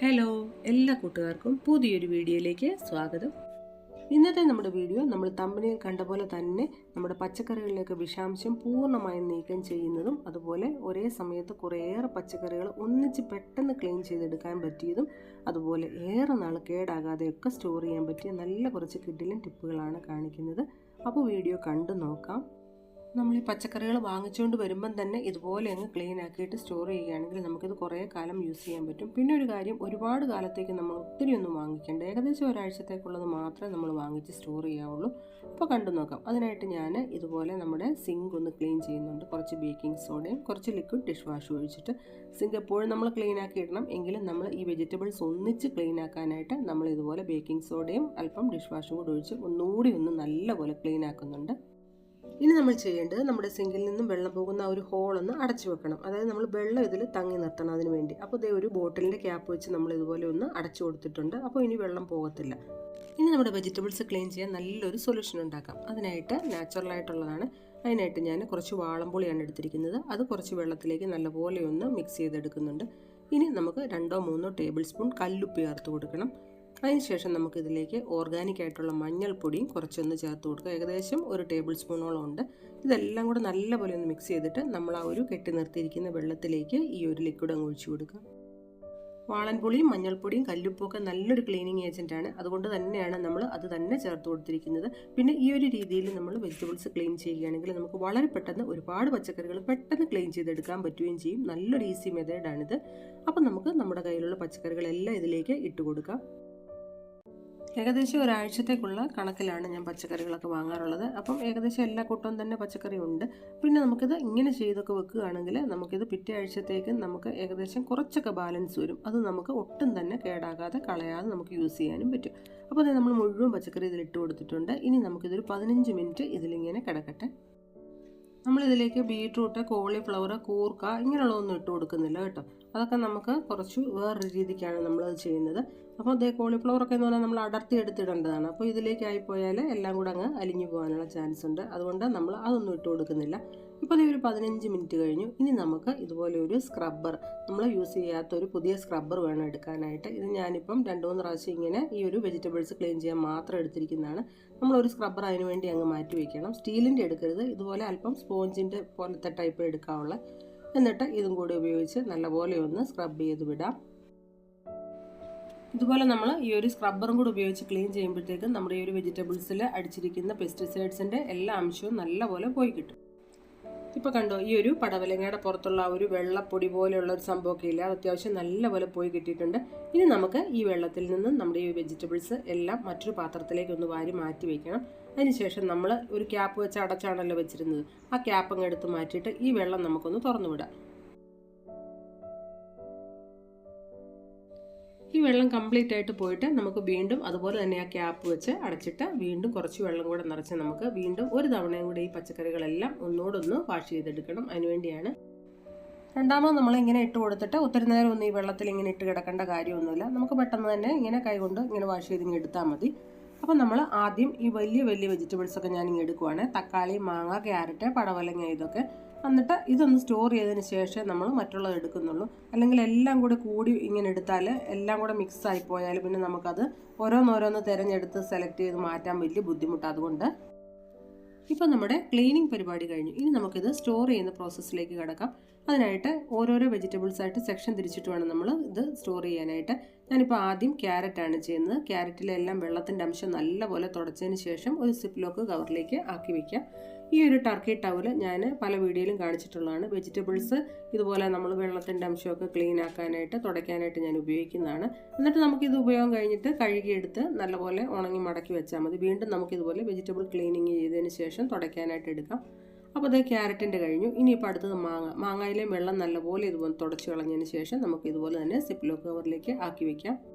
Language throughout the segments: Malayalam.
ഹലോ എല്ലാ കൂട്ടുകാർക്കും പുതിയൊരു വീഡിയോയിലേക്ക് സ്വാഗതം. ഇന്നത്തെ നമ്മുടെ വീഡിയോ നമ്മൾ തമ്പനിയിൽ കണ്ട പോലെ തന്നെ നമ്മുടെ പച്ചക്കറികളിലേക്ക് വിഷാംശം പൂർണമായും നീക്കം ചെയ്യുന്നതും അതുപോലെ ഒരേ സമയത്ത് കുറേയേറെ പച്ചക്കറികൾ ഒന്നിച്ച് പെട്ടെന്ന് ക്ലീൻ ചെയ്തെടുക്കാൻ പറ്റിയതും അതുപോലെ ഏറെ നാൾ കേടാകാതെയൊക്കെ സ്റ്റോർ ചെയ്യാൻ പറ്റിയ നല്ല കുറച്ച് കിഡിലും ടിപ്പുകളാണ് കാണിക്കുന്നത്. അപ്പോൾ വീഡിയോ കണ്ടു നോക്കാം. നമ്മൾ ഈ പച്ചക്കറികൾ വാങ്ങിച്ചുകൊണ്ട് വരുമ്പം തന്നെ ഇതുപോലെ അങ്ങ് ക്ലീൻ ആക്കിയിട്ട് സ്റ്റോർ ചെയ്യുകയാണെങ്കിൽ നമുക്കിത് കുറേ കാലം യൂസ് ചെയ്യാൻ പറ്റും. പിന്നെ ഒരു കാര്യം ഒരുപാട് കാലത്തേക്ക് നമ്മൾ ഒത്തിരി ഒന്നും വാങ്ങിക്കേണ്ട. ഏകദേശം ഒരാഴ്ചത്തേക്കുള്ളത് മാത്രമേ നമ്മൾ വാങ്ങിച്ച് സ്റ്റോർ ചെയ്യാവുള്ളൂ. അപ്പോൾ കണ്ടു നോക്കാം. അതിനായിട്ട് ഞാൻ ഇതുപോലെ നമ്മുടെ സിങ്ക് ഒന്ന് ക്ലീൻ ചെയ്യുന്നുണ്ട്. കുറച്ച് ബേക്കിംഗ് സോഡയും കുറച്ച് ലിക്വിഡ് ഡിഷ് വാഷ് ഒഴിച്ചിട്ട് സിങ്ക് എപ്പോഴും നമ്മൾ ക്ലീൻ ആക്കി ഇടണം. എങ്കിലും നമ്മൾ ഈ വെജിറ്റബിൾസ് ഒന്നിച്ച് ക്ലീൻ ആക്കാനായിട്ട് നമ്മൾ ഇതുപോലെ ബേക്കിംഗ് സോഡയും അല്പം ഡിഷ് വാഷും കൂടി ഒഴിച്ച് ഒന്നുകൂടി ഒന്ന് നല്ലപോലെ ക്ലീൻ ആക്കുന്നുണ്ട്. ഇനി നമ്മൾ ചെയ്യേണ്ടത് നമ്മുടെ സിങ്കിൽ നിന്നും വെള്ളം പോകുന്ന ആ ഒരു ഒന്ന് അടച്ചു വെക്കണം. അതായത് നമ്മൾ വെള്ളം ഇതിൽ തങ്ങി നിർത്തണം അതിന് വേണ്ടി. അപ്പോൾ ഇതേ ഒരു ബോട്ടിലിന്റെ ക്യാപ്പ് വെച്ച് നമ്മൾ ഇതുപോലെ ഒന്ന് അടച്ചു കൊടുത്തിട്ടുണ്ട്. അപ്പോൾ ഇനി വെള്ളം പോകത്തില്ല. ഇനി നമ്മുടെ വെജിറ്റബിൾസ് ക്ലീൻ ചെയ്യാൻ നല്ലൊരു സൊല്യൂഷൻ ഉണ്ടാക്കാം. അതിനായിട്ട് നാച്ചുറൽ ആയിട്ടുള്ളതാണ്. അതിനായിട്ട് ഞാൻ കുറച്ച് വാളംപുളിയാണ് എടുത്തിരിക്കുന്നത്. അത് കുറച്ച് വെള്ളത്തിലേക്ക് നല്ലപോലെ ഒന്ന് മിക്സ് ചെയ്തെടുക്കുന്നുണ്ട്. ഇനി നമുക്ക് രണ്ടോ മൂന്നോ ടേബിൾ സ്പൂൺ കല്ലുപ്പ് ചേർത്ത് കൊടുക്കണം. അതിനുശേഷം നമുക്ക് ഇതിലേക്ക് ഓർഗാനിക് ആയിട്ടുള്ള മഞ്ഞൾപ്പൊടിയും കുറച്ചൊന്ന് ചേർത്ത് കൊടുക്കുക. ഏകദേശം ഒരു ടേബിൾ സ്പൂണോളം ഉണ്ട്. ഇതെല്ലാം കൂടെ നല്ലപോലെ ഒന്ന് മിക്സ് ചെയ്തിട്ട് നമ്മൾ ആ ഒരു കെട്ടി നിർത്തിയിരിക്കുന്ന വെള്ളത്തിലേക്ക് ഈ ഒരു ലിക്വിഡ് അങ്ങ് ഒഴിച്ചു കൊടുക്കുക. വാളൻപുളിയും മഞ്ഞൾപ്പൊടിയും കല്ലുപ്പും ഒക്കെ നല്ലൊരു ക്ലീനിങ് ഏജന്റാണ് അതുകൊണ്ട് തന്നെയാണ് നമ്മൾ അത് തന്നെ ചേർത്ത് കൊടുത്തിരിക്കുന്നത്. പിന്നെ ഈ ഒരു രീതിയിൽ നമ്മൾ വെജിറ്റബിൾസ് ക്ലീൻ ചെയ്യുകയാണെങ്കിൽ നമുക്ക് വളരെ പെട്ടെന്ന് ഒരുപാട് പച്ചക്കറികൾ പെട്ടെന്ന് ക്ലീൻ ചെയ്തെടുക്കാൻ പറ്റുകയും ചെയ്യും. നല്ലൊരു ഈസി മെത്തേഡാണിത് അപ്പം നമുക്ക് നമ്മുടെ കയ്യിലുള്ള പച്ചക്കറികളെല്ലാം ഇതിലേക്ക് ഇട്ട് കൊടുക്കാം. ഏകദേശം ഒരാഴ്ചത്തേക്കുള്ള കണക്കിലാണ് ഞാൻ പച്ചക്കറികളൊക്കെ വാങ്ങാറുള്ളത്. അപ്പം ഏകദേശം എല്ലാ കൂട്ടവും തന്നെ പച്ചക്കറി ഉണ്ട്. പിന്നെ നമുക്കിത് ഇങ്ങനെ ചെയ്തൊക്കെ വെക്കുകയാണെങ്കിൽ നമുക്കിത് പിറ്റേ ആഴ്ചത്തേക്ക് നമുക്ക് ഏകദേശം കുറച്ചൊക്കെ ബാലൻസ് വരും. അത് നമുക്ക് ഒട്ടും തന്നെ കേടാകാതെ കളയാതെ നമുക്ക് യൂസ് ചെയ്യാനും പറ്റും. അപ്പോൾ നമ്മൾ മുഴുവൻ പച്ചക്കറി ഇതിൽ ഇട്ട് കൊടുത്തിട്ടുണ്ട്. ഇനി നമുക്കിതൊരു പതിനഞ്ച് മിനിറ്റ് ഇതിലിങ്ങനെ കിടക്കട്ടെ. നമ്മളിതിലേക്ക് ബീട്രൂട്ട് കോളിഫ്ലവർ കൂർക്ക ഇങ്ങനെയുള്ളതൊന്നും ഇട്ട് കൊടുക്കുന്നില്ല കേട്ടോ. അതൊക്കെ നമുക്ക് കുറച്ച് വേറൊരു രീതിക്കാണ് നമ്മളത് ചെയ്യുന്നത്. അപ്പോൾ അതേ കോളിഫ്ലവർ ഒക്കെ എന്ന് പറഞ്ഞാൽ നമ്മൾ അടർത്തി എടുത്തിടേണ്ടതാണ്. അപ്പോൾ ഇതിലേക്കായി പോയാൽ എല്ലാം കൂടെ അങ്ങ് അലിഞ്ഞു പോകാനുള്ള ചാൻസ് ഉണ്ട്. അതുകൊണ്ട് നമ്മൾ അതൊന്നും ഇട്ട് കൊടുക്കുന്നില്ല. ഇപ്പോൾ ഒരു പതിനഞ്ച് മിനിറ്റ് കഴിഞ്ഞു. ഇനി നമുക്ക് ഇതുപോലെ ഒരു സ്ക്രബ്ബർ നമ്മൾ യൂസ് ചെയ്യാത്ത ഒരു പുതിയ സ്ക്രബ്ബർ വേണം എടുക്കാനായിട്ട്. ഇത് ഞാനിപ്പം രണ്ട് മൂന്ന് പ്രാവശ്യം ഇങ്ങനെ ഈ ഒരു വെജിറ്റബിൾസ് ക്ലീൻ ചെയ്യാൻ മാത്രം എടുത്തിരിക്കുന്നതാണ്. നമ്മളൊരു സ്ക്രബ്ബർ അതിന് വേണ്ടി അങ്ങ് മാറ്റി വയ്ക്കണം സ്റ്റീലിന്റെ എടുക്കരുത്. ഇതുപോലെ അല്പം സ്പോഞ്ചിന്റെ പോലത്തെ ടൈപ്പ് എടുക്കാവുള്ള എന്നിട്ട് ഇതും കൂടി ഉപയോഗിച്ച് നല്ലപോലെ ഒന്ന് സ്ക്രബ് ചെയ്ത് വിടാം. ഇതുപോലെ നമ്മൾ ഈ ഒരു സ്ക്രബ്ബറും കൂടി ഉപയോഗിച്ച് ക്ലീൻ ചെയ്യുമ്പോഴത്തേക്കും നമ്മുടെ ഈ ഒരു വെജിറ്റബിൾസിൽ അടിച്ചിരിക്കുന്ന പെസ്റ്റിസൈഡ്സിന്റെ എല്ലാ അംശവും നല്ലപോലെ പോയി കിട്ടും. ഇപ്പോൾ കണ്ടോ ഈ ഒരു പടവലങ്ങയുടെ പുറത്തുള്ള ഒരു വെള്ളപ്പൊടി പോലെയുള്ള ഒരു സംഭവമൊക്കെ ഇല്ല? അത് അത്യാവശ്യം നല്ലപോലെ പോയി കിട്ടിയിട്ടുണ്ട്. ഇനി നമുക്ക് ഈ വെള്ളത്തിൽ നിന്നും നമ്മുടെ ഈ വെജിറ്റബിൾസ് എല്ലാം മറ്റൊരു പാത്രത്തിലേക്ക് ഒന്ന് വാരി മാറ്റി വയ്ക്കണം അതിനുശേഷം നമ്മൾ ഒരു ക്യാപ്പ് വെച്ച് അടച്ചാണല്ലോ വെച്ചിരുന്നത്. ആ ക്യാപ്പ് അങ്ങ് എടുത്ത് മാറ്റിയിട്ട് ഈ വെള്ളം നമുക്കൊന്ന് തുറന്നു വിടാം. ഈ വെള്ളം കംപ്ലീറ്റ് ആയിട്ട് പോയിട്ട് നമുക്ക് വീണ്ടും അതുപോലെ തന്നെ ആ ക്യാപ്പ് വെച്ച് അടച്ചിട്ട് വീണ്ടും കുറച്ച് വെള്ളം കൂടെ നിറച്ച് നമുക്ക് വീണ്ടും ഒരു തവണയും കൂടെ ഈ പച്ചക്കറികളെല്ലാം ഒന്നോടൊന്ന് വാഷ് ചെയ്തെടുക്കണം. അതിനുവേണ്ടിയാണ് രണ്ടാമത് നമ്മൾ ഇങ്ങനെ ഇട്ട് കൊടുത്തിട്ട് ഒത്തിരി നേരം ഒന്നും ഈ വെള്ളത്തിൽ ഇങ്ങനെ ഇട്ട് കിടക്കേണ്ട കാര്യമൊന്നുമില്ല. നമുക്ക് പെട്ടെന്ന് തന്നെ ഇങ്ങനെ കൈകൊണ്ട് ഇങ്ങനെ വാഷ് ചെയ്ത് ഇങ്ങനെ എടുത്താൽ മതി. അപ്പം നമ്മൾ ആദ്യം ഈ വലിയ വലിയ വെജിറ്റബിൾസ് ഒക്കെ ഞാൻ ഇങ്ങനെ എടുക്കുവാണ്. തക്കാളി മാങ്ങ ക്യാരറ്റ് പടവലങ്ങ ഇതൊക്കെ. എന്നിട്ട് ഇതൊന്ന് സ്റ്റോർ ചെയ്തതിന് ശേഷം നമ്മൾ മറ്റുള്ളത് എടുക്കുന്നുള്ളൂ. അല്ലെങ്കിൽ എല്ലാം കൂടെ കൂടി ഇങ്ങനെ എടുത്താൽ എല്ലാം കൂടെ മിക്സ് ആയി പോയാൽ പിന്നെ നമുക്കത് ഓരോന്നോരോന്ന് തിരഞ്ഞെടുത്ത് സെലക്ട് ചെയ്ത് മാറ്റാൻ വലിയ ബുദ്ധിമുട്ടാണ് അതുകൊണ്ട്. ഇപ്പം നമ്മുടെ ക്ലീനിങ് പരിപാടി കഴിഞ്ഞു. ഇനി നമുക്കിത് സ്റ്റോർ ചെയ്യുന്ന പ്രോസസ്സിലേക്ക് കിടക്കാം. അതിനായിട്ട് ഓരോരോ വെജിറ്റബിൾസ് ആയിട്ട് സെക്ഷൻ തിരിച്ചിട്ട് വേണം നമ്മൾ ഇത് സ്റ്റോർ ചെയ്യാനായിട്ട്. ഞാനിപ്പോൾ ആദ്യം ക്യാരറ്റാണ് ചെയ്യുന്നത്. ക്യാരറ്റിലെല്ലാം വെള്ളത്തിന്റെ അംശം നല്ലപോലെ തുടച്ചതിന് ശേഷം ഒരു സിപ്പ് ലോക്ക് കവറിലേക്ക് ആക്കി വയ്ക്കാം ഈ ഒരു ടർക്കി ടവൽ ഞാൻ പല വീഡിയോയിലും കാണിച്ചിട്ടുള്ളതാണ്. വെജിറ്റബിൾസ് ഇതുപോലെ നമ്മൾ വെള്ളത്തിന്റെ അംശമൊക്കെ ക്ലീൻ ആക്കാനായിട്ട് തുടയ്ക്കാനായിട്ട് ഞാൻ ഉപയോഗിക്കുന്നതാണ്. എന്നിട്ട് നമുക്കിത് ഉപയോഗം കഴിഞ്ഞിട്ട് കഴുകിയെടുത്ത് നല്ലപോലെ ഉണങ്ങി മടക്കി വെച്ചാൽ മതി. വീണ്ടും നമുക്കിതുപോലെ വെജിറ്റബിൾ ക്ലീനിങ് ചെയ്തതിന് ശേഷം തുടയ്ക്കാനായിട്ട് എടുക്കാം. അപ്പോൾ അത് ക്യാരറ്റിന്റെ കഴിഞ്ഞു. ഇനിയിപ്പോൾ അടുത്തത് മാങ്ങ. മാങ്ങയിലെ വെള്ളം നല്ലപോലെ ഇതുപോലെ തുടച്ച് കളഞ്ഞതിന് ശേഷം നമുക്ക് ഇതുപോലെ തന്നെ സിപ്ലോ കവറിലേക്ക് ആക്കി വയ്ക്കാം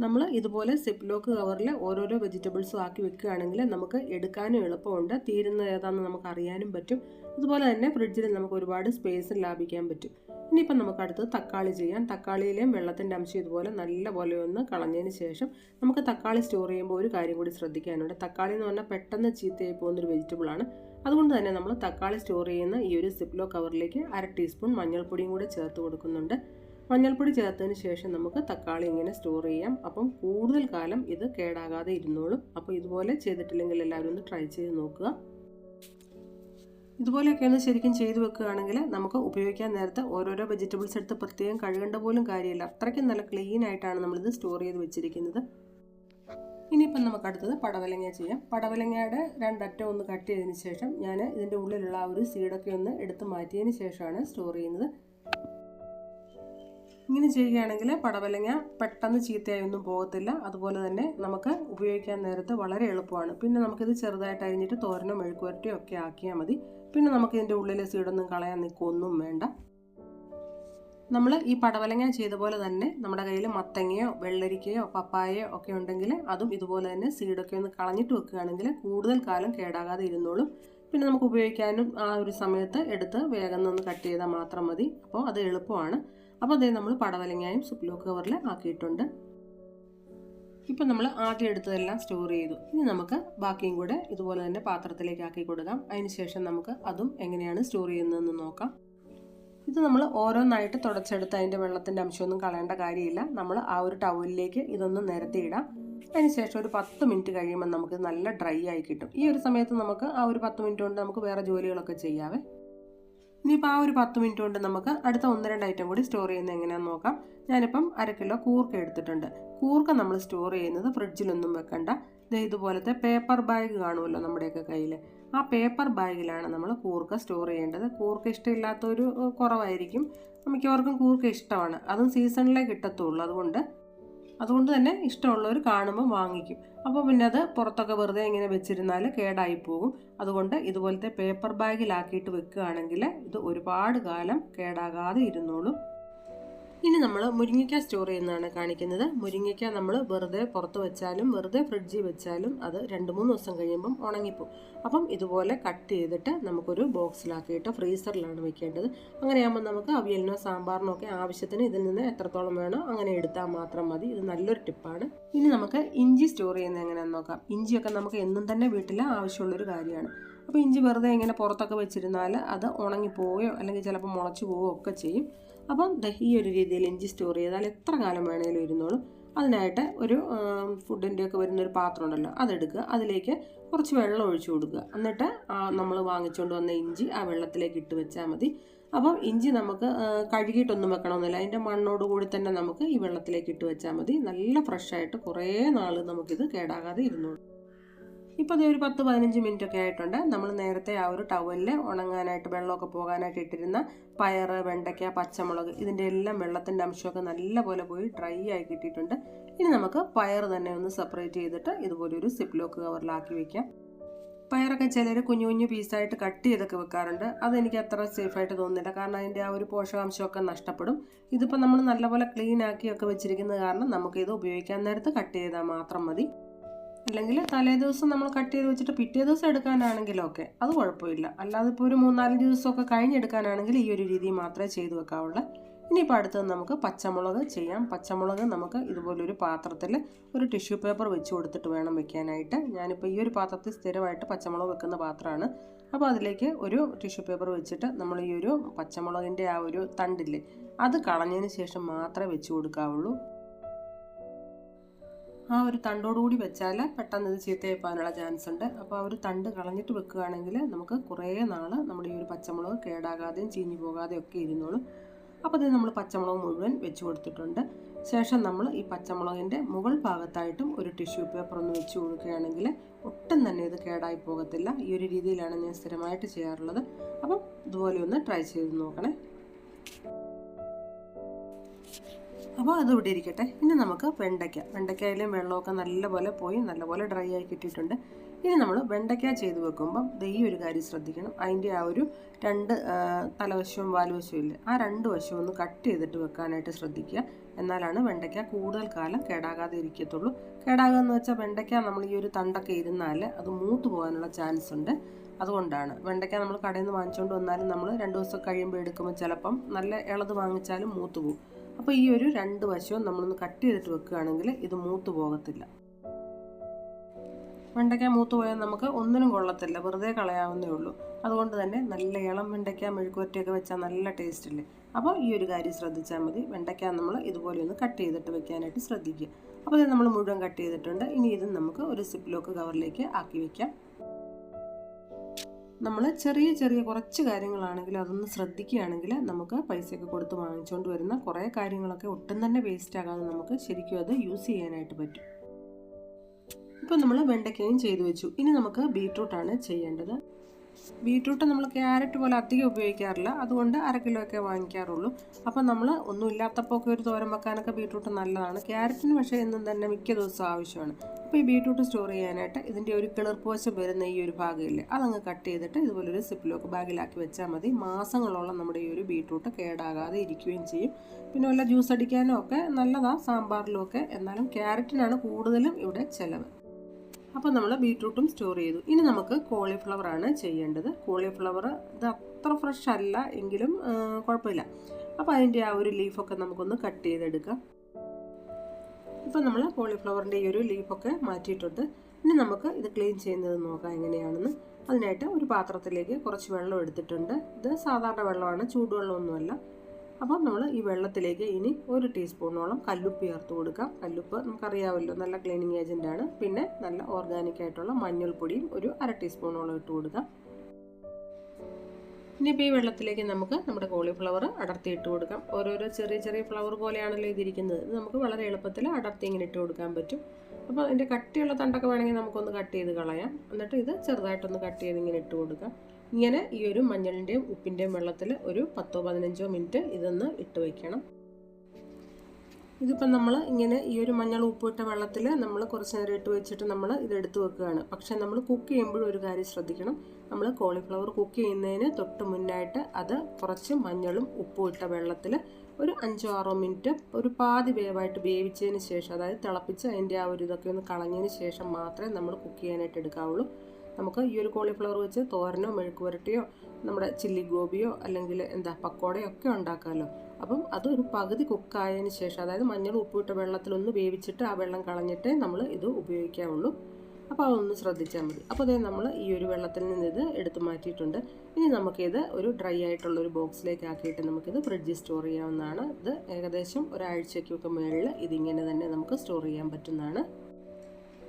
നമ്മൾ ഇതുപോലെ സിപ്പ് ലോക്ക് കവറിൽ ഓരോരോ വെജിറ്റബിൾസും ആക്കി വെക്കുകയാണെങ്കിൽ നമുക്ക് എടുക്കാനും എളുപ്പമുണ്ട്. തീരുന്ന ഏതാണെന്ന് നമുക്ക് അറിയാനും പറ്റും. അതുപോലെ തന്നെ ഫ്രിഡ്ജിൽ നമുക്ക് ഒരുപാട് സ്പേസ് ലാഭിക്കാൻ പറ്റും. ഇനിയിപ്പം നമുക്ക് അടുത്ത് തക്കാളി ചെയ്യാം. തക്കാളിയിലെയും വെള്ളത്തിന്റെ അംശം ഇതുപോലെ നല്ലപോലെ ഒന്ന് കളഞ്ഞതിന് ശേഷം നമുക്ക് തക്കാളി സ്റ്റോർ ചെയ്യുമ്പോൾ ഒരു കാര്യം കൂടി ശ്രദ്ധിക്കാനുണ്ട്. തക്കാളി എന്ന് പറഞ്ഞാൽ പെട്ടെന്ന് ചീത്തയായി പോകുന്നൊരു വെജിറ്റബിളാണ് അതുകൊണ്ട് തന്നെ നമ്മൾ തക്കാളി സ്റ്റോർ ചെയ്യുന്ന ഈ ഒരു സിപ്ലോ കവറിലേക്ക് അര ടീസ്പൂൺ മഞ്ഞൾപ്പൊടിയും കൂടി ചേർത്ത് കൊടുക്കുന്നുണ്ട്. മഞ്ഞൾപ്പൊടി ചേർത്തതിന് ശേഷം നമുക്ക് തക്കാളി ഇങ്ങനെ സ്റ്റോർ ചെയ്യാം. അപ്പം കൂടുതൽ കാലം ഇത് കേടാകാതെ ഇരുന്നോളും. അപ്പോൾ ഇതുപോലെ ചെയ്തിട്ടില്ലെങ്കിൽ എല്ലാവരും ഒന്ന് ട്രൈ ചെയ്ത് നോക്കുക. ഇതുപോലെയൊക്കെ ഒന്ന് ശരിക്കും ചെയ്തു വെക്കുകയാണെങ്കിൽ നമുക്ക് ഉപയോഗിക്കാൻ നേരത്തെ ഓരോരോ വെജിറ്റബിൾസ് എടുത്ത് പ്രത്യേകം കഴുകേണ്ട പോലും കാര്യമില്ല. അത്രയ്ക്കും നല്ല ക്ലീൻ ആയിട്ടാണ് നമ്മളിത് സ്റ്റോർ ചെയ്ത് വെച്ചിരിക്കുന്നത്. ഇനിയിപ്പം നമുക്ക് അടുത്തത് പടവലങ്ങ ചെയ്യാം. പടവലങ്ങയുടെ രണ്ടറ്റം ഒന്ന് കട്ട് ചെയ്തതിന് ശേഷം ഞാൻ ഇതിന്റെ ഉള്ളിലുള്ള ആ ഒരു സീഡൊക്കെ ഒന്ന് എടുത്ത് മാറ്റിയതിന് ശേഷമാണ് സ്റ്റോർ ചെയ്യുന്നത്. ഇങ്ങനെ ചെയ്യുകയാണെങ്കിൽ പടവലങ്ങ പെട്ടെന്ന് ചീത്തയായി ഒന്നും പോകത്തില്ല. അതുപോലെ തന്നെ നമുക്ക് ഉപയോഗിക്കാൻ നേരത്ത് വളരെ എളുപ്പമാണ്. പിന്നെ നമുക്കിത് ചെറുതായിട്ട് അരിഞ്ഞിട്ട് തോരനോ മെഴുക്കുവരട്ടിയോ ഒക്കെ ആക്കിയാൽ മതി. പിന്നെ നമുക്ക് ഇതിന്റെ ഉള്ളിലെ സീഡൊന്നും കളയാൻ നിൽക്കൊന്നും വേണ്ട. നമ്മൾ ഈ പടവലങ്ങ ചെയ്ത പോലെ തന്നെ നമ്മുടെ കയ്യിൽ മത്തങ്ങയോ വെള്ളരിക്കയോ പപ്പായയോ ഒക്കെ ഉണ്ടെങ്കിൽ അതും ഇതുപോലെ തന്നെ സീഡൊക്കെ ഒന്ന് കളഞ്ഞിട്ട് വെക്കുകയാണെങ്കിൽ കൂടുതൽ കാലം കേടാകാതെ ഇരുന്നോളും. പിന്നെ നമുക്ക് ഉപയോഗിക്കാനും ആ ഒരു സമയത്ത് എടുത്ത് വേഗം ഒന്ന് കട്ട് ചെയ്താൽ മാത്രം മതി. അപ്പോൾ അത് എളുപ്പമാണ്. അപ്പോൾ അതേ നമ്മൾ പടവലങ്ങായും സുപ്ലോ കവറിൽ ആക്കിയിട്ടുണ്ട്. ഇപ്പം നമ്മൾ ആദ്യം എടുത്തതെല്ലാം സ്റ്റോർ ചെയ്തു. ഇനി നമുക്ക് ബാക്കിയും കൂടെ ഇതുപോലെ തന്നെ പാത്രത്തിലേക്ക് ആക്കി കൊടുക്കാം. അതിനുശേഷം നമുക്ക് അതും എങ്ങനെയാണ് സ്റ്റോർ ചെയ്യുന്നതെന്ന് നോക്കാം. ഇത് നമ്മൾ ഓരോന്നായിട്ട് തുടച്ചെടുത്ത് അതിന്റെ വെള്ളത്തിന്റെ അംശമൊന്നും കളയേണ്ട കാര്യമില്ല. നമ്മൾ ആ ഒരു ടവലിലേക്ക് ഇതൊന്ന് നിരത്തിയിടാം അതിനുശേഷം ഒരു പത്ത് മിനിറ്റ് കഴിയുമ്പോൾ നമുക്ക് നല്ല ഡ്രൈ ആയി കിട്ടും. ഈ ഒരു സമയത്ത് നമുക്ക് ആ ഒരു പത്ത് മിനിറ്റ് കൊണ്ട് നമുക്ക് വേറെ ജോലികളൊക്കെ ചെയ്യാവേ. ഇനിയിപ്പോൾ ആ ഒരു പത്ത് മിനിറ്റ് കൊണ്ട് നമുക്ക് അടുത്ത ഒന്ന് രണ്ട് ഐറ്റം കൂടി സ്റ്റോർ ചെയ്യുന്നത് എങ്ങനെയാണെന്ന് നോക്കാം. ഞാനിപ്പം അര കിലോ കൂർക്ക എടുത്തിട്ടുണ്ട്. കൂർക്ക നമ്മൾ സ്റ്റോർ ചെയ്യുന്നത് ഫ്രിഡ്ജിലൊന്നും വെക്കണ്ട. ഇതുപോലത്തെ പേപ്പർ ബാഗ് കാണുമല്ലോ നമ്മുടെയൊക്കെ കയ്യിൽ ആ പേപ്പർ ബാഗിലാണ് നമ്മൾ കൂർക്ക സ്റ്റോർ ചെയ്യേണ്ടത്. കൂർക്ക ഇഷ്ടമില്ലാത്തൊരു കുറവായിരിക്കും. മിക്കവർക്കും കൂർക്ക ഇഷ്ടമാണ്. അതും സീസണിലേ കിട്ടത്തുള്ളൂ. അതുകൊണ്ട് അതുകൊണ്ട് തന്നെ ഇഷ്ടമുള്ളവർ കാണുമ്പോൾ വാങ്ങിക്കും. അപ്പോൾ പിന്നെ അത് പുറത്തൊക്കെ വെറുതെ ഇങ്ങനെ വെച്ചിരുന്നാൽ കേടായി പോകും. അതുകൊണ്ട് ഇതുപോലത്തെ പേപ്പർ ബാഗിലാക്കിയിട്ട് വെക്കുകയാണെങ്കിൽ ഇത് ഒരുപാട് കാലം കേടാകാതെ ഇരുന്നോളും. ഇനി നമ്മൾ മുരിങ്ങയ്ക്ക സ്റ്റോർ ചെയ്യുന്നതാണ് കാണിക്കുന്നത്. മുരിങ്ങയ്ക്ക നമ്മൾ വെറുതെ പുറത്ത് വെച്ചാലും വെറുതെ ഫ്രിഡ്ജിൽ വെച്ചാലും അത് രണ്ട് മൂന്ന് ദിവസം കഴിയുമ്പം ഉണങ്ങിപ്പോവും. അപ്പം ഇതുപോലെ കട്ട് ചെയ്തിട്ട് നമുക്കൊരു ബോക്സിലാക്കിയിട്ട് ഫ്രീസറിലാണ് വെക്കേണ്ടത്. അങ്ങനെയാകുമ്പോൾ നമുക്ക് അവിയലിനോ സാമ്പാറിനോ ഒക്കെ ആവശ്യത്തിന് ഇതിൽ നിന്ന് എത്രത്തോളം വേണോ അങ്ങനെ എടുത്താൽ മാത്രം മതി. ഇത് നല്ലൊരു ടിപ്പാണ് ഇനി നമുക്ക് ഇഞ്ചി സ്റ്റോർ ചെയ്യുന്നത് എങ്ങനെയാണെന്ന് നോക്കാം. ഇഞ്ചിയൊക്കെ നമുക്ക് എന്നും തന്നെ വീട്ടിൽ ആവശ്യമുള്ളൊരു കാര്യമാണ്. അപ്പോൾ ഇഞ്ചി വെറുതെ ഇങ്ങനെ പുറത്തൊക്കെ വെച്ചിരുന്നാൽ അത് ഉണങ്ങിപ്പോവുകയോ അല്ലെങ്കിൽ ചിലപ്പോൾ മുളച്ചു പോവുകയോ ഒക്കെ ചെയ്യും. അപ്പം ഈ ഒരു രീതിയിൽ ഇഞ്ചി സ്റ്റോർ ചെയ്താൽ എത്ര കാലം വേണേലും ഇരുന്നോളും. അതിനായിട്ട് ഒരു ഫുഡിന്റെ ഒക്കെ വരുന്ന ഒരു പാത്രം ഉണ്ടല്ലോ അതെടുക്കുക. അതിലേക്ക് കുറച്ച് വെള്ളം ഒഴിച്ചു കൊടുക്കുക. എന്നിട്ട് നമ്മൾ വാങ്ങിച്ചുകൊണ്ട് വന്ന ഇഞ്ചി ആ വെള്ളത്തിലേക്ക് ഇട്ട് വെച്ചാൽ മതി. അപ്പം ഇഞ്ചി നമുക്ക് കഴുകിയിട്ടൊന്നും വെക്കണമെന്നില്ല. അതിന്റെ മണ്ണോട് കൂടി തന്നെ നമുക്ക് ഈ വെള്ളത്തിലേക്ക് ഇട്ട് വെച്ചാൽ മതി. നല്ല ഫ്രഷായിട്ട് കുറേ നാൾ നമുക്കിത് കേടാകാതെ ഇരുന്നോളും. ഇപ്പോൾ അതേ ഒരു പത്ത് പതിനഞ്ച് മിനിറ്റ് ഒക്കെ ആയിട്ടുണ്ട്. നമ്മൾ നേരത്തെ ആ ഒരു ടവലിൽ ഉണങ്ങാനായിട്ട് വെള്ളമൊക്കെ പോകാനായിട്ട് ഇട്ടിരുന്ന പയർ വെണ്ടയ്ക്ക പച്ചമുളക് ഇതിന്റെ എല്ലാം വെള്ളത്തിന്റെ അംശമൊക്കെ നല്ലപോലെ പോയി ഡ്രൈ ആയി കിട്ടിയിട്ടുണ്ട്. ഇനി നമുക്ക് പയർ തന്നെ ഒന്ന് സെപ്പറേറ്റ് ചെയ്തിട്ട് ഇതുപോലെ ഒരു സിപ്ലോക്ക് കവറിലാക്കി വയ്ക്കാം പയറൊക്കെ ചിലർ കുഞ്ഞു കുഞ്ഞു പീസായിട്ട് കട്ട് ചെയ്തൊക്കെ വെക്കാറുണ്ട്. അതെനിക്ക് അത്ര സേഫായിട്ട് തോന്നുന്നില്ല. കാരണം അതിന്റെ ആ ഒരു പോഷകാംശമൊക്കെ നഷ്ടപ്പെടും. ഇതിപ്പോൾ നമ്മൾ നല്ലപോലെ ക്ലീൻ ആക്കിയൊക്കെ വെച്ചിരിക്കുന്നത് കാരണം നമുക്കിത് ഉപയോഗിക്കാൻ നേരത്ത് കട്ട് ചെയ്താൽ മാത്രം മതി. അല്ലെങ്കിൽ തലേ ദിവസം നമ്മൾ കട്ട് ചെയ്ത് വെച്ചിട്ട് പിറ്റേ ദിവസം എടുക്കാനാണെങ്കിലും ഒക്കെ അത് കുഴപ്പമില്ല. അല്ലാതെ ഇപ്പോൾ ഒരു മൂന്നാലഞ്ച് ദിവസമൊക്കെ കഴിഞ്ഞെടുക്കാനാണെങ്കിൽ ഈ ഒരു രീതി മാത്രമേ ചെയ്തു വെക്കാവുള്ളൂ. ഇനിയിപ്പോൾ അടുത്തത് നമുക്ക് പച്ചമുളക് ചെയ്യാം. പച്ചമുളക് നമുക്ക് ഇതുപോലൊരു പാത്രത്തിൽ ഒരു ടിഷ്യൂ പേപ്പർ വെച്ച് കൊടുത്തിട്ട് വേണം വെക്കാനായിട്ട്. ഞാനിപ്പോൾ ഈ ഒരു പാത്രത്തിൽ സ്ഥിരമായിട്ട് പച്ചമുളക് വെക്കുന്ന പാത്രമാണ്. അപ്പോൾ അതിലേക്ക് ഒരു ടിഷ്യൂ പേപ്പർ വെച്ചിട്ട് നമ്മൾ ഈ ഒരു പച്ചമുളകിന്റെ ആ ഒരു തണ്ടില്ലേ അത് കളഞ്ഞതിന് ശേഷം മാത്രമേ വെച്ച് കൊടുക്കാവുള്ളൂ. ആ ഒരു തണ്ടോടുകൂടി വെച്ചാൽ പെട്ടെന്ന് ഇത് ചീത്തയപ്പാനുള്ള ചാൻസ് ഉണ്ട് അപ്പോൾ ആ ഒരു തണ്ട് കളഞ്ഞിട്ട് വെക്കുകയാണെങ്കിൽ നമുക്ക് കുറേ നാൾ നമ്മുടെ ഈ ഒരു പച്ചമുളക് കേടാകാതെയും ചീഞ്ഞു പോകാതെയും ഒക്കെ ഇരുന്നോളും. അപ്പോൾ ഇത് നമ്മൾ പച്ചമുളക് മുഴുവൻ വെച്ച് കൊടുത്തിട്ടുണ്ട്. ശേഷം നമ്മൾ ഈ പച്ചമുളകിന്റെ മുകൾ ഭാഗത്തായിട്ടും ഒരു ടിഷ്യൂ പേപ്പർ ഒന്ന് വെച്ച് കൊടുക്കുകയാണെങ്കിൽ ഒട്ടും തന്നെ ഇത് കേടായി പോകത്തില്ല. ഈ ഒരു രീതിയിലാണ് ഞാൻ സ്ഥിരമായിട്ട് ചെയ്യാറുള്ളത്. അപ്പം ഇതുപോലെ ഒന്ന് ട്രൈ ചെയ്ത് നോക്കണേ. അപ്പോൾ അത് ഇവിടെ ഇരിക്കട്ടെ. ഇനി നമുക്ക് വെണ്ടയ്ക്ക. വെണ്ടയ്ക്കയിലും വെള്ളമൊക്കെ നല്ലപോലെ പോയി നല്ലപോലെ ഡ്രൈ ആയി കിട്ടിയിട്ടുണ്ട്. ഇനി നമ്മൾ വെണ്ടയ്ക്ക ചെയ്ത് വെക്കുമ്പം ഈ ഒരു കാര്യം ശ്രദ്ധിക്കണം. അതിന്റെ ആ ഒരു രണ്ട് തലവശവും വാലുവശവും ഇല്ല? ആ രണ്ട് വശവും ഒന്ന് കട്ട് ചെയ്തിട്ട് വെക്കാനായിട്ട് ശ്രദ്ധിക്കുക. എന്നാലാണ് വെണ്ടയ്ക്ക കൂടുതൽ കാലം കേടാകാതെ ഇരിക്കത്തുള്ളൂ. കേടാകുക എന്ന് വെച്ചാൽ വെണ്ടയ്ക്ക നമ്മൾ ഈ ഒരു തണ്ടൊക്കെ ഇരുന്നാൽ അത് മൂത്ത് പോകാനുള്ള ചാൻസ് ഉണ്ട്. അതുകൊണ്ടാണ്. വെണ്ടയ്ക്ക നമ്മൾ കടയിൽ നിന്ന് വാങ്ങിച്ചുകൊണ്ട് വന്നാലും നമ്മൾ രണ്ട് ദിവസം കഴിയുമ്പോൾ എടുക്കുമ്പോൾ ചിലപ്പം നല്ല ഇളത് വാങ്ങിച്ചാലും മൂത്ത് പോകും അപ്പോൾ ഈ ഒരു രണ്ട് വശവും നമ്മളൊന്ന് കട്ട് ചെയ്തിട്ട് വെക്കുകയാണെങ്കിൽ ഇത് മൂത്ത് പോകത്തില്ല. വെണ്ടയ്ക്ക മൂത്ത് പോയാൽ നമുക്ക് ഒന്നിനും കൊള്ളത്തില്ല. വെറുതെ കളയാവുന്നേ ഉള്ളൂ. അതുകൊണ്ട് തന്നെ നല്ല ഇളം വെണ്ടയ്ക്ക മെഴുക്കുവരട്ടിയൊക്കെ വെച്ചാൽ നല്ല ടേസ്റ്റ് ഇല്ലേ അപ്പോൾ ഈ ഒരു കാര്യം ശ്രദ്ധിച്ചാൽ മതി. വെണ്ടയ്ക്ക നമ്മൾ ഇതുപോലെ ഒന്ന് കട്ട് ചെയ്തിട്ട് വെക്കാനായിട്ട് ശ്രദ്ധിക്കുക. അപ്പോൾ ഇത് നമ്മൾ മുഴുവൻ കട്ട് ചെയ്തിട്ടുണ്ട്. ഇനി ഇത് നമുക്ക് ഒരു സിപ്പ് ലോക്ക് കവറിലേക്ക് ആക്കി വെക്കാം. നമ്മൾ ചെറിയ ചെറിയ കുറച്ച് കാര്യങ്ങളാണെങ്കിൽ അതൊന്ന് ശ്രദ്ധിക്കുകയാണെങ്കിൽ നമുക്ക് പൈസയൊക്കെ കൊടുത്ത് വാങ്ങിച്ചുകൊണ്ട് വരുന്ന കുറേ കാര്യങ്ങളൊക്കെ ഒട്ടും തന്നെ വേസ്റ്റ് ആകാതെ നമുക്ക് ശരിക്കും അത് യൂസ് ചെയ്യാനായിട്ട് പറ്റും. ഇപ്പം നമ്മൾ വെണ്ടയ്ക്കയും ചെയ്തു വെച്ചു. ഇനി നമുക്ക് ബീട്രൂട്ടാണ് ചെയ്യേണ്ടത്. ബീട്രൂട്ട് നമ്മൾ ക്യാരറ്റ് പോലെ അധികം ഉപയോഗിക്കാറില്ല. അതുകൊണ്ട് അര കിലോ ഒക്കെ വാങ്ങിക്കാറുള്ളൂ. അപ്പം നമ്മൾ ഒന്നും ഇല്ലാത്തപ്പോൾ ഒക്കെ ഒരു തോരൻ വെക്കാനൊക്കെ ബീട്രൂട്ട് നല്ലതാണ്. ക്യാരറ്റിന് പക്ഷേ എന്നും തന്നെ മിക്ക ദിവസവും ആവശ്യമാണ്. അപ്പോൾ ഈ ബീട്രൂട്ട് സ്റ്റോർ ചെയ്യാനായിട്ട് ഇതിന്റെ ഒരു കിളിർപ്പ് വരുന്ന ഈ ഒരു ഭാഗമില്ലേ അതങ്ങ് കട്ട് ചെയ്തിട്ട് ഇതുപോലൊരു സിപ്പിലോക്ക് ബാഗിലാക്കി വെച്ചാൽ മതി. മാസങ്ങളോളം നമ്മുടെ ഈ ഒരു ബീട്രൂട്ട് കേടാകാതെ ഇരിക്കുകയും ചെയ്യും. പിന്നെ വല്ല ജ്യൂസ് അടിക്കാനും ഒക്കെ നല്ലതാണ് സാമ്പാറിലും ഒക്കെ. എന്നാലും ക്യാരറ്റിനാണ് കൂടുതലും ഇവിടെ ചിലവ്. അപ്പോൾ നമ്മൾ ബീട്രൂട്ടും സ്റ്റോർ ചെയ്തു. ഇനി നമുക്ക് കോളിഫ്ലവർ ആണ് ചെയ്യേണ്ടത്. കോളിഫ്ലവർ ഇത് അത്ര ഫ്രഷ് അല്ല എങ്കിലും കുഴപ്പമില്ല. അപ്പോൾ അതിന്റെ ആ ഒരു ലീഫൊക്കെ നമുക്കൊന്ന് കട്ട് ചെയ്തെടുക്കാം. ഇപ്പം നമ്മൾ കോളിഫ്ലവറിന്റെ ഈ ഒരു ലീഫൊക്കെ മാറ്റിയിട്ടുണ്ട്. ഇനി നമുക്ക് ഇത് ക്ലീൻ ചെയ്യുന്നത് നോക്കാം എങ്ങനെയാണെന്ന്. അതിനായിട്ട് ഒരു പാത്രത്തിലേക്ക് കുറച്ച് വെള്ളം എടുത്തിട്ടുണ്ട്. ഇത് സാധാരണ വെള്ളമാണ് ചൂടുവെള്ളമൊന്നുമല്ല. അപ്പം നമ്മൾ ഈ വെള്ളത്തിലേക്ക് ഇനി ഒരു ടീസ്പൂണോളം കല്ലുപ്പ് ചേർത്ത് കൊടുക്കാം. കല്ലുപ്പ് നമുക്കറിയാമല്ലോ നല്ല ക്ലീനിങ് ഏജന്റാണ് പിന്നെ നല്ല ഓർഗാനിക് ആയിട്ടുള്ള മഞ്ഞൾപ്പൊടിയും ഒരു അര ടീസ്പൂണോളം ഇട്ട് കൊടുക്കാം. ഇനിയിപ്പോൾ ഈ വെള്ളത്തിലേക്ക് നമുക്ക് നമ്മുടെ കോളിഫ്ലവർ അടർത്തി ഇട്ട് കൊടുക്കാം. ഓരോരോ ചെറിയ ചെറിയ ഫ്ലവർ പോലെയാണല്ലോ ഇതിരിക്കുന്നത്. ഇത് നമുക്ക് വളരെ എളുപ്പത്തിൽ അടർത്തി ഇങ്ങനെ ഇട്ട് കൊടുക്കാൻ പറ്റും. അപ്പോൾ അതിന്റെ കട്ടിയുള്ള തണ്ടൊക്കെ വേണമെങ്കിൽ നമുക്കൊന്ന് കട്ട് ചെയ്ത് കളയാം. എന്നിട്ട് ഇത് ചെറുതായിട്ടൊന്ന് കട്ട് ചെയ്ത് ഇങ്ങനെ ഇട്ട് കൊടുക്കാം. ഇങ്ങനെ ഈ ഒരു മഞ്ഞളിന്റെയും ഉപ്പിന്റെയും വെള്ളത്തിൽ ഒരു പത്തോ പതിനഞ്ചോ മിനിറ്റ് ഇതൊന്ന് ഇട്ട് വയ്ക്കണം. ഇതിപ്പം നമ്മൾ ഇങ്ങനെ ഈ ഒരു മഞ്ഞൾ ഉപ്പിട്ട വെള്ളത്തിൽ നമ്മൾ കുറച്ച് നേരം ഇട്ട് വെച്ചിട്ട് നമ്മൾ ഇത് എടുത്ത് വെക്കുകയാണ്. പക്ഷേ നമ്മൾ കുക്ക് ചെയ്യുമ്പോഴും ഒരു കാര്യം ശ്രദ്ധിക്കണം. നമ്മൾ കോളിഫ്ലവർ കുക്ക് ചെയ്യുന്നതിന് തൊട്ട് മുന്നായിട്ട് അത് കുറച്ച് മഞ്ഞളും ഉപ്പും ഇട്ട വെള്ളത്തിൽ ഒരു അഞ്ചോ ആറോ മിനിറ്റ് ഒരു പാതി വേവായിട്ട് വേവിച്ചതിന് ശേഷം അതായത് തിളപ്പിച്ച് അതിന്റെ ആ ഒരു ഇതൊക്കെ ഒന്ന് കളഞ്ഞതിന് ശേഷം മാത്രമേ നമ്മൾ കുക്ക് ചെയ്യാനായിട്ട് എടുക്കാവുള്ളൂ. നമുക്ക് ഈ ഒരു കോളിഫ്ലവർ വെച്ച് തോരനോ മെഴുക്ക് പുരട്ടിയോ നമ്മുടെ ചില്ലി ഗോപിയോ അല്ലെങ്കിൽ എന്താ പക്കോടയോ ഒക്കെ ഉണ്ടാക്കാമല്ലോ. അപ്പം അതൊരു പകുതി കുക്കായതിന് ശേഷം അതായത് മഞ്ഞൾ ഉപ്പിട്ട വെള്ളത്തിലൊന്ന് വേവിച്ചിട്ട് ആ വെള്ളം കളഞ്ഞിട്ടേ നമ്മൾ ഇത് ഉപയോഗിക്കാവുള്ളൂ. അപ്പോൾ അതൊന്ന് ശ്രദ്ധിച്ചാൽ മതി. അപ്പോൾ അതേ നമ്മൾ ഈ ഒരു വെള്ളത്തിൽ നിന്ന് ഇത് എടുത്തു മാറ്റിയിട്ടുണ്ട്. ഇനി നമുക്കിത് ഒരു ഡ്രൈ ആയിട്ടുള്ള ഒരു ബോക്സിലേക്ക് ആക്കിയിട്ട് നമുക്കിത് ഫ്രിഡ്ജിൽ സ്റ്റോർ ചെയ്യാവുന്നതാണ്. ഇത് ഏകദേശം ഒരാഴ്ചയ്ക്കൊക്കെ മുകളിൽ ഇതിങ്ങനെ തന്നെ നമുക്ക് സ്റ്റോർ ചെയ്യാൻ പറ്റുന്നതാണ്.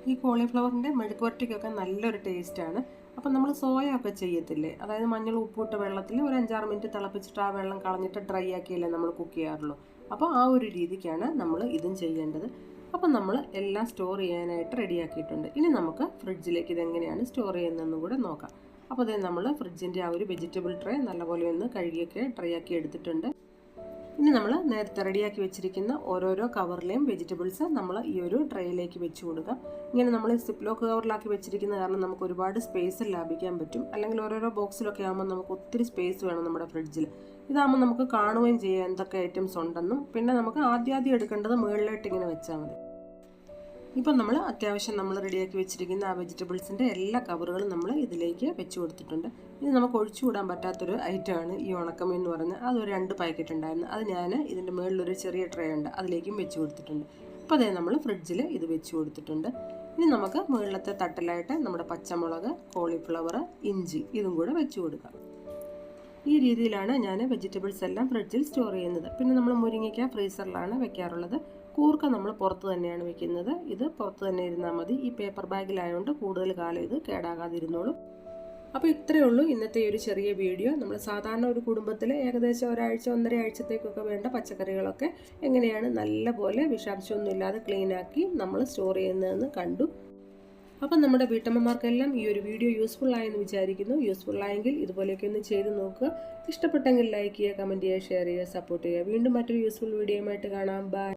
ഈ കോളിഫ്ലവറിന്റെ മെഴുക്കുവരട്ടിക്കൊക്കെ നല്ലൊരു ടേസ്റ്റാണ്. അപ്പം നമ്മൾ സോയ ഒക്കെ ചെയ്യത്തില്ലേ? അതായത് മഞ്ഞൾ ഉപ്പിട്ട വെള്ളത്തിൽ ഒരു അഞ്ചാറ് മിനിറ്റ് തിളപ്പിച്ചിട്ട് ആ വെള്ളം കളഞ്ഞിട്ട് ഡ്രൈ ആക്കിയല്ലേ നമ്മൾ കുക്ക് ചെയ്യാറുള്ളൂ. അപ്പോൾ ആ ഒരു രീതിക്കാണ് നമ്മൾ ഇതും ചെയ്യേണ്ടത്. അപ്പം നമ്മൾ എല്ലാം സ്റ്റോർ ചെയ്യാനായിട്ട് റെഡിയാക്കിയിട്ടുണ്ട്. ഇനി നമുക്ക് ഫ്രിഡ്ജിലേക്ക് ഇതെങ്ങനെയാണ് സ്റ്റോർ ചെയ്യുന്നതെന്നും കൂടെ നോക്കാം. അപ്പോൾ അതേ നമ്മൾ ഫ്രിഡ്ജിന്റെ ആ ഒരു വെജിറ്റബിൾ ട്രേ നല്ലപോലെ ഒന്ന് കഴുകിയൊക്കെ ഡ്രൈ ആക്കി എടുത്തിട്ടുണ്ട്. ഇനി നമ്മൾ നേരത്തെ റെഡിയാക്കി വെച്ചിരിക്കുന്ന ഓരോരോ കവറിലെയും വെജിറ്റബിൾസ് നമ്മൾ ഈ ഒരു ട്രേയിലേക്ക് വെച്ച് കൊടുക്കാം. ഇങ്ങനെ നമ്മൾ സിപ്ലോക്ക് കവറിലാക്കി വെച്ചിരിക്കുന്ന കാരണം നമുക്ക് ഒരുപാട് സ്പേസ് ലാഭിക്കാൻ പറ്റും. അല്ലെങ്കിൽ ഓരോരോ ബോക്സിലൊക്കെ ആകുമ്പോൾ നമുക്ക് ഒത്തിരി സ്പേസ് വേണം നമ്മുടെ ഫ്രിഡ്ജിൽ ഇതാകുമ്പോൾ നമുക്ക് കാണുകയും ചെയ്യാം എന്തൊക്കെ ഐറ്റംസ് ഉണ്ടെന്നും. പിന്നെ നമുക്ക് ആദ്യം ആദ്യം എടുക്കേണ്ടത് മുകളിലായിട്ട് ഇങ്ങനെ വെച്ചാൽ മതി. ഇപ്പം നമ്മൾ അത്യാവശ്യം നമ്മൾ റെഡിയാക്കി വെച്ചിരിക്കുന്ന ആ വെജിറ്റബിൾസിന്റെ എല്ലാ കവറുകളും നമ്മൾ ഇതിലേക്ക് വെച്ച് കൊടുത്തിട്ടുണ്ട്. ഇത് നമുക്ക് ഒഴിച്ചുകൂടാൻ പറ്റാത്തൊരു ഐറ്റമാണ് ഈ ഉണക്കമീൻ എന്ന് പറഞ്ഞാൽ അതൊരു രണ്ട് പാക്കറ്റ് ഉണ്ടായിരുന്നു. അത് ഞാൻ ഇതിന്റെ മുകളിലൊരു ചെറിയ ട്രേ ഉണ്ട്. അതിലേക്കും വെച്ച് കൊടുത്തിട്ടുണ്ട്. അപ്പോൾ അതേ നമ്മൾ ഫ്രിഡ്ജിൽ ഇത് വെച്ച് കൊടുത്തിട്ടുണ്ട്. ഇനി നമുക്ക് മുകളിലത്തെ തട്ടിലായിട്ട് നമ്മുടെ പച്ചമുളക് കോളിഫ്ലവർ ഇഞ്ചി ഇതും കൂടെ വെച്ച് കൊടുക്കാം. ഈ രീതിയിലാണ് ഞാൻ വെജിറ്റബിൾസ് എല്ലാം ഫ്രിഡ്ജിൽ സ്റ്റോർ ചെയ്യുന്നത്. പിന്നെ നമ്മൾ മുരിങ്ങയ്ക്ക ഫ്രീസറിലാണ് വെക്കാറുള്ളത്. കൂർക്ക നമ്മൾ പുറത്ത് തന്നെയാണ് വെക്കുന്നത്. ഇത് പുറത്ത് തന്നെ ഇരുന്നാൽ മതി. ഈ പേപ്പർ ബാഗിലായതുകൊണ്ട് കൂടുതൽ കാലം ഇത് കേടാകാതിരുന്നോളും. അപ്പോൾ ഇത്രയേ ഉള്ളൂ ഇന്നത്തെ ഒരു ചെറിയ വീഡിയോ. നമ്മൾ സാധാരണ ഒരു കുടുംബത്തിൽ ഏകദേശം ഒരാഴ്ച ഒന്നര ആഴ്ചത്തേക്കൊക്കെ വേണ്ട പച്ചക്കറികളൊക്കെ എങ്ങനെയാണ് നല്ലപോലെ വിഷാംശമൊന്നും ഇല്ലാതെ ക്ലീനാക്കി നമ്മൾ സ്റ്റോർ ചെയ്യുന്നതെന്ന് കണ്ടു. അപ്പം നമ്മുടെ വീട്ടമ്മമാർക്കെല്ലാം ഈ ഒരു വീഡിയോ യൂസ്ഫുൾ ആയെന്ന് വിചാരിക്കുന്നു. യൂസ്ഫുൾ ആയെങ്കിൽ ഇതുപോലെയൊക്കെ ഒന്ന് ചെയ്ത് നോക്കുക. ഇഷ്ടപ്പെട്ടെങ്കിൽ ലൈക്ക് ചെയ്യുക കമന്റ് ചെയ്യുക ഷെയർ ചെയ്യുക സപ്പോർട്ട് ചെയ്യുക. വീണ്ടും മറ്റൊരു യൂസ്ഫുൾ വീഡിയോയുമായിട്ട് കാണാം. ബൈ